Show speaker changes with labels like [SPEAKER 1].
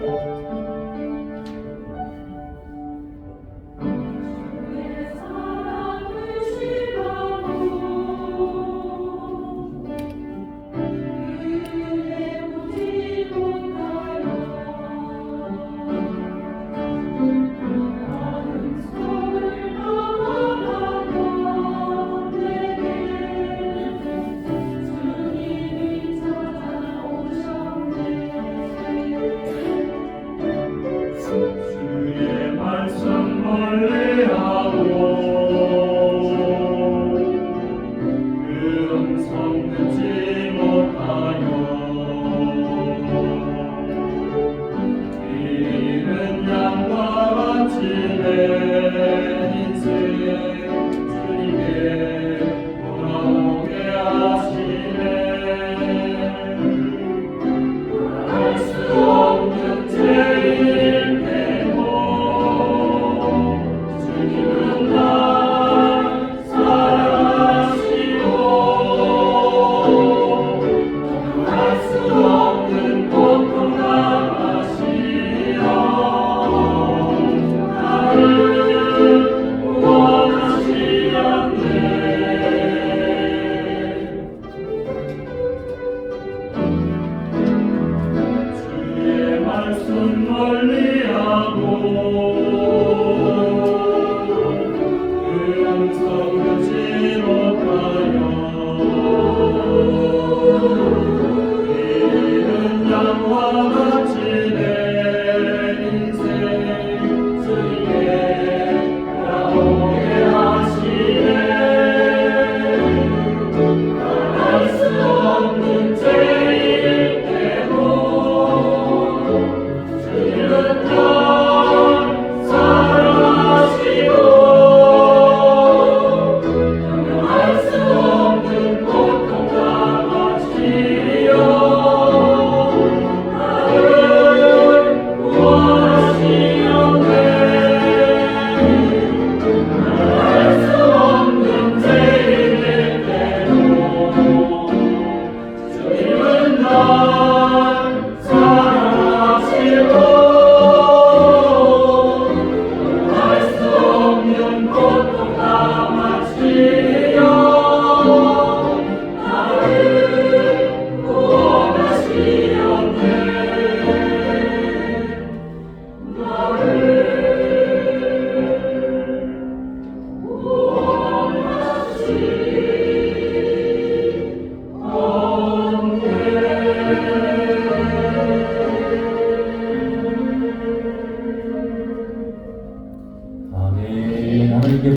[SPEAKER 1] Thank you. 흠 서울지 못하여. Amen.